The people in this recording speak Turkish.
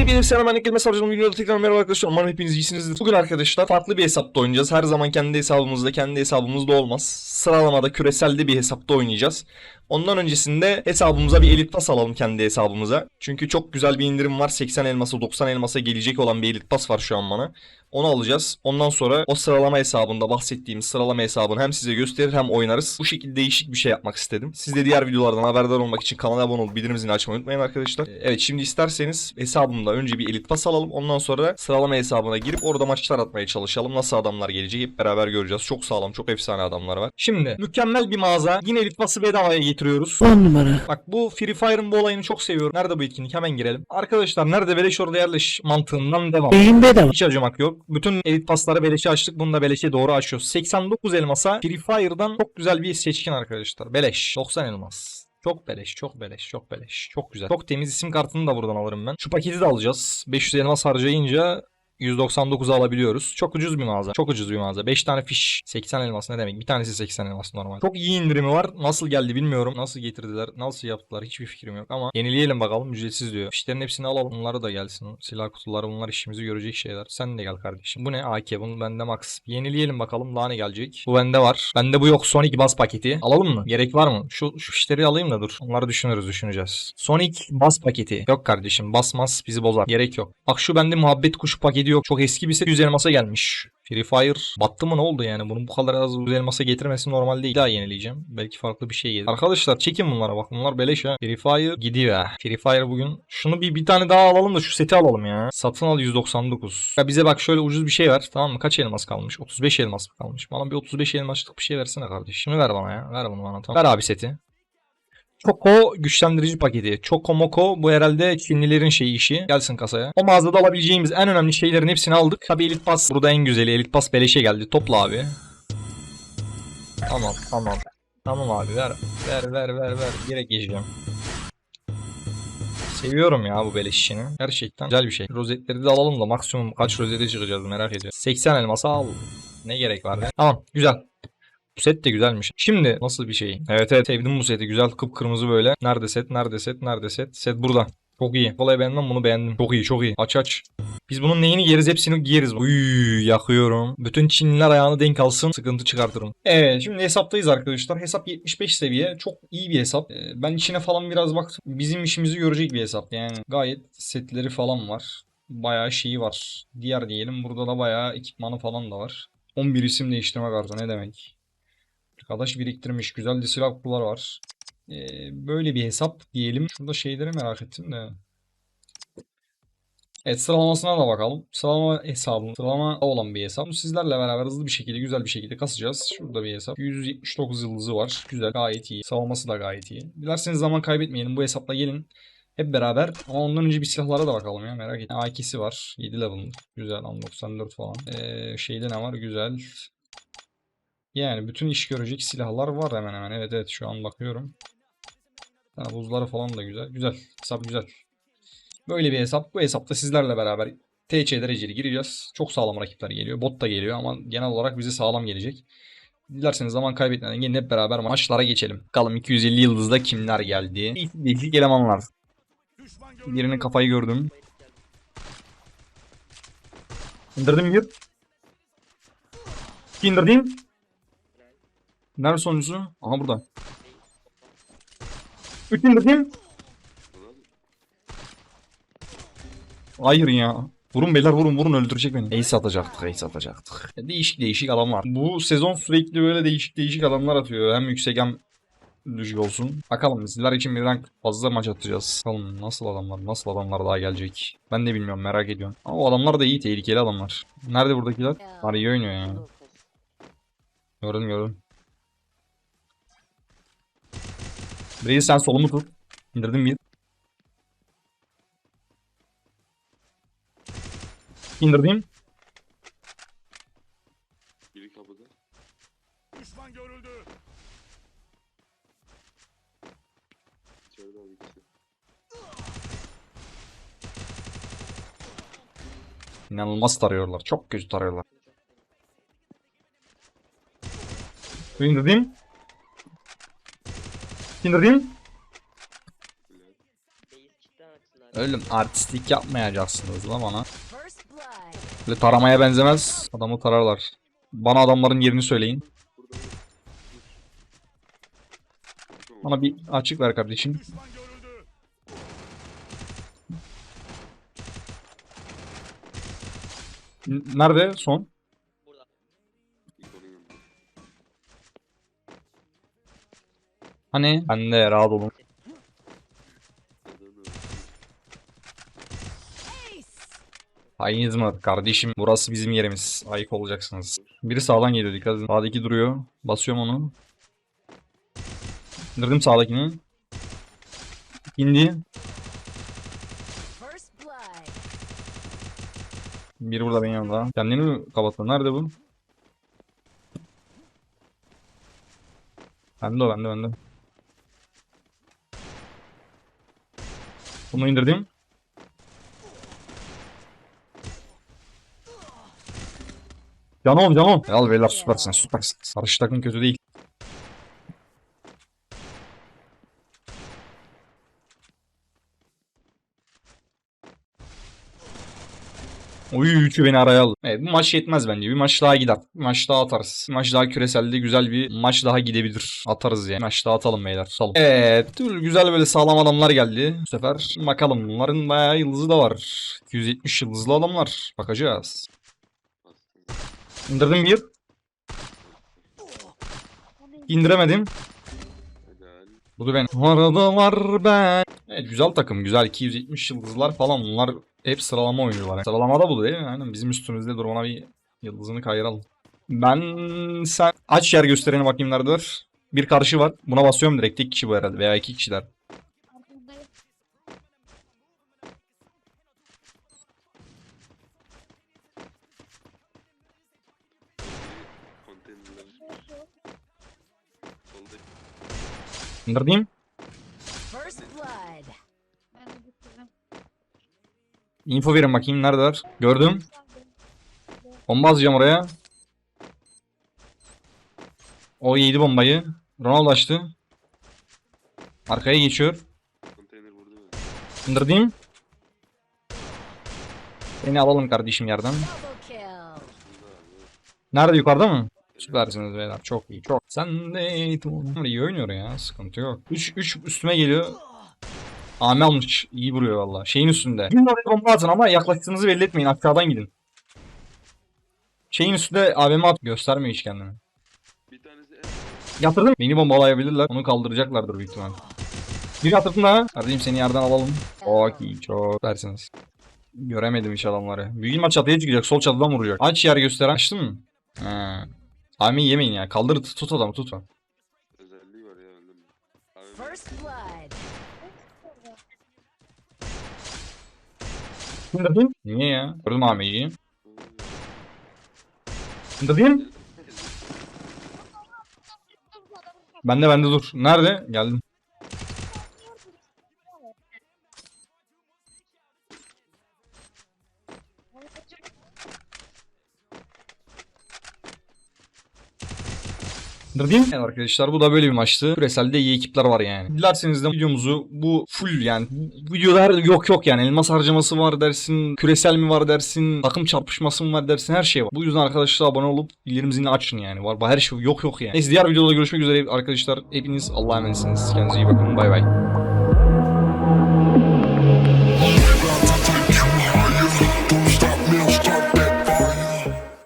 Hepinize selam ben Ekil Mesajcı'nın videoda tekrar merhaba arkadaşlar. Umarım hepiniz iyisinizdir. Bugün arkadaşlar farklı bir hesapta oynayacağız. Her zaman kendi hesabımızda, kendi hesabımızda olmaz. Sıralamada küreselde bir hesapta oynayacağız. Ondan öncesinde hesabımıza bir elit pas alalım kendi hesabımıza. Çünkü çok güzel bir indirim var. 80 elması 90 elmasa gelecek olan bir elit pas var şu an bana. Onu alacağız. Ondan sonra o sıralama hesabında bahsettiğimiz sıralama hesabını hem size gösterir hem oynarız. Bu şekilde değişik bir şey yapmak istedim. Siz de diğer videolardan haberdar olmak için kanala abone olup bildirim zilini açmayı unutmayın arkadaşlar. Ee, Evet şimdi isterseniz hesabımda önce bir elit pas alalım. Ondan sonra sıralama hesabına girip orada maçlar atmaya çalışalım. Nasıl adamlar gelecek hep beraber göreceğiz. Çok sağlam, çok efsane adamlar var. Şimdi mükemmel bir mağaza. Yine elit pası bedavaya getiriyoruz. 10 numara. Bak bu Free Fire'ın bu olayını çok seviyorum. Nerede bu etkinlik? Hemen girelim. Arkadaşlar nerede beleş orada yerleş mantığından devam. Beyin bedava. Hiç acımak yok. Bütün elit pasları beleşe açtık. Bunu da beleşe doğru açıyoruz. 89 elmasa Free Fire'dan çok güzel bir seçkin arkadaşlar. Beleş. 90 elmas. Çok beleş, çok beleş, çok beleş. Çok güzel. Çok temiz isim kartını da buradan alırım ben. Şu paketi de alacağız. 500 elmas harcayınca 199'a alabiliyoruz. Çok ucuz bir mağaza. Çok ucuz bir mağaza. 5 tane fiş. 80 elmas ne demek? Bir tanesi 80 elmas normal. Çok iyi indirimi var. Nasıl geldi bilmiyorum. Nasıl getirdiler? Nasıl yaptılar? Hiçbir fikrim yok ama yenileyelim bakalım. Ücretsiz diyor. Fişlerin hepsini alalım. Bunları da gelsin. Silah kutuları bunlar işimizi görecek şeyler. Sen de gel kardeşim. Bu ne? AK. Bunun bende max. Yenileyelim bakalım. Daha ne gelecek? Bu bende var. Bende bu yok. Sonic bas paketi. Alalım mı? Gerek var mı? Şu, şu fişleri alayım da dur. Onları düşünürüz düşüneceğiz. Sonic bas paketi. Yok kardeşim. Basmaz bizi bozar. Gerek yok. Bak şu bende muhabbet kuşu paketi yok. Çok eski bir set 100 elmasa gelmiş. Free Fire battı mı ne oldu yani? Bunun bu kadar az 100 elmasa getirmesi normal değil. Daha yenileyeceğim. Belki farklı bir şey gelir. Arkadaşlar çekin bunlara bak. Bunlar beleş ha. Free Fire gidiyor. Free Fire bugün. Şunu bir, bir tane daha alalım da şu seti alalım ya. Satın al 199. Ya bize bak şöyle ucuz bir şey ver. Tamam mı? Kaç elmas kalmış? 35 elmas mı kalmış? Bana bir 35 elmaslık bir şey versene kardeş. Şunu ver bana ya. Ver bunu bana tamam. Ver abi seti. Choco güçlendirici paketi. Choco Moco bu herhalde Çinlilerin şeyi işi. Gelsin kasaya. O mağazada alabileceğimiz en önemli şeylerin hepsini aldık. Tabi Elite Pass burada en güzeli. Elite Pass beleşe geldi. Topla abi. Tamam tamam. Tamam abi ver. Ver ver ver ver. Direkt geçeceğim. Seviyorum ya bu beleş işini. Gerçekten güzel bir şey. Rozetleri de alalım da maksimum kaç rozete çıkacağız merak ediyorum. 80 elması al. Ne gerek var be. Tamam güzel. Bu set de güzelmiş. Şimdi nasıl bir şey? Evet evet sevdim bu seti. Güzel kıpkırmızı böyle. Nerede set? Nerede set? Nerede set? Set burada. Çok iyi. Kolay beğendim bunu beğendim. Çok iyi çok iyi. Aç aç. Biz bunun neyini giyeriz hepsini giyeriz. Uy yakıyorum. Bütün Çinliler ayağını denk alsın. Sıkıntı çıkartırım. Evet şimdi hesaptayız arkadaşlar. Hesap 75 seviye. Çok iyi bir hesap. Ee, Ben içine falan biraz baktım. Bizim işimizi görecek bir hesap. Yani gayet setleri falan var. Bayağı şeyi var. Diğer diyelim burada da bayağı ekipmanı falan da var. 11 isim değiştirme kartı ne demek? Arkadaş biriktirmiş. Güzel de silah kutular var. Ee, böyle bir hesap diyelim. Şurada şeyleri merak ettim de. Evet sıralamasına da bakalım. Sıralama hesabı. Sıralama olan bir hesap. Sizlerle beraber hızlı bir şekilde güzel bir şekilde kasacağız. Şurada bir hesap. 179 yıldızı var. Güzel gayet iyi. Sıralaması da gayet iyi. Dilerseniz zaman kaybetmeyelim. Bu hesapla gelin. Hep beraber. Ama ondan önce bir silahlara da bakalım ya merak ettim. A2'si var. 7 level. Güzel. 94 falan. Ee, şeyde ne var? Güzel. Yani bütün iş görecek silahlar var hemen hemen. Evet evet şu an bakıyorum. Ha, buzları falan da güzel. Güzel. Hesap güzel. Böyle bir hesap. Bu hesapta sizlerle beraber TC dereceli gireceğiz. Çok sağlam rakipler geliyor. Bot da geliyor ama genel olarak bize sağlam gelecek. Dilerseniz zaman kaybetmeden gelin hep beraber maçlara geçelim. Bakalım 250 yıldızda kimler geldi? İlk elemanlar. Birinin kafayı gördüm. İndirdim bir. İndirdim. Nerede sonuncusu? Aha burada. Üç indirdim. Hayır ya. Vurun beyler vurun vurun öldürecek beni. Ace atacaktık ace atacaktık. Değişik değişik adamlar. Bu sezon sürekli böyle değişik değişik adamlar atıyor. Hem yüksek hem düşük olsun. Bakalım sizler için birden fazla maç atacağız. Bakalım nasıl adamlar nasıl adamlar daha gelecek. Ben de bilmiyorum merak ediyorum. Ama o adamlar da iyi tehlikeli adamlar. Nerede buradakiler? Var iyi oynuyor ya. Gördüm gördüm. Reis sen solumu tut. İndirdim bir. İndirdim. Biri kapıda. Düşman görüldü. İçeride abi ikisi. İnanılmaz tarıyorlar. Çok kötü tarıyorlar. İndirdim. Açtılar. Ölüm artistlik yapmayacaksınız lan bana. Böyle taramaya benzemez. Adamı tararlar. Bana adamların yerini söyleyin. Bana bir açık ver kardeşim. Nerede son? Hani? Ben de rahat olun. Ace. Hayiniz mi kardeşim? Burası bizim yerimiz. Ayık olacaksınız. Biri sağdan geliyor dikkat edin. Sağdaki duruyor. Basıyorum onu. İndirdim sağdakini. İndi. Biri burada benim yanımda. Kendini mi kapattı? Nerede bu? Bende o bende bende. Bunu indirdim. Canom canom. Al beyler süpersin süpersin. Karşı takım kötü değil. Oy üçü beni araya aldı. Evet bu maç yetmez bence. Bir maç daha gider. Bir maç daha atarız. Bir maç daha küreselde güzel bir maç daha gidebilir. Atarız yani. Maç daha atalım beyler. Salın. Evet. Güzel böyle sağlam adamlar geldi. Bu sefer bakalım. Bunların bayağı yıldızı da var. 270 yıldızlı adamlar. Bakacağız. İndirdim bir. İndiremedim. Bu da ben. Arada var ben. Evet güzel takım. Güzel 270 yıldızlar falan. Bunlar hep sıralama oyuncular. Sıralamada bu değil mi? Aynen bizim üstümüzde durumuna bir yıldızını kayıralım. Ben sen aç yer gösterene bakayım nerede var. Bir karşı var. Buna basıyorum direkt. Tek kişi bu herhalde. Veya iki kişiler. First Info verin bakayım neredeler. Gördüm. Bomba atacağım oraya. O yedi bombayı. Ronaldo açtı. Arkaya geçiyor. İndirdim. Beni alalım kardeşim yerden. Nerede yukarıda mı? Süpersiniz beyler. Çok iyi. Çok. Sen de iyi oynuyor ya. Sıkıntı yok. 3 3 üstüme geliyor. Ame almış. İyi vuruyor valla. Şeyin üstünde. Gidin oraya bomba atın ama yaklaştığınızı belli etmeyin. Aşağıdan gidin. Şeyin üstünde AVM at. Göstermiyor hiç kendini. Bir tanesi Yatırdım. Beni bombalayabilirler. Onu kaldıracaklardır büyük ihtimal. Bir yatırdım daha. Kardeşim seni yerden alalım. Çok iyi. Çok versiniz. Göremedim hiç adamları. Büyük ihtimal çatıya çıkacak. Sol çatıdan vuracak. Aç yer gösteren. Açtın mı? He. Ame yemeyin ya. Kaldır tut, tut adamı tut. İndirdim. Niye ya? Gördüm Ame'yi. İndirdim. Bende bende dur. Nerede? Geldim. İndirdim. Evet arkadaşlar bu da böyle bir maçtı. Küreselde iyi ekipler var yani. Dilerseniz de videomuzu bu full yani her yok yok yani elmas harcaması var dersin, küresel mi var dersin, takım çarpışması mı var dersin her şey var. Bu yüzden arkadaşlar abone olup bildirim zilini açın yani. Var her şey yok yok yani. Neyse diğer videoda görüşmek üzere arkadaşlar. Hepiniz Allah'a emanetsiniz. Kendinize iyi bakın. Bay bay.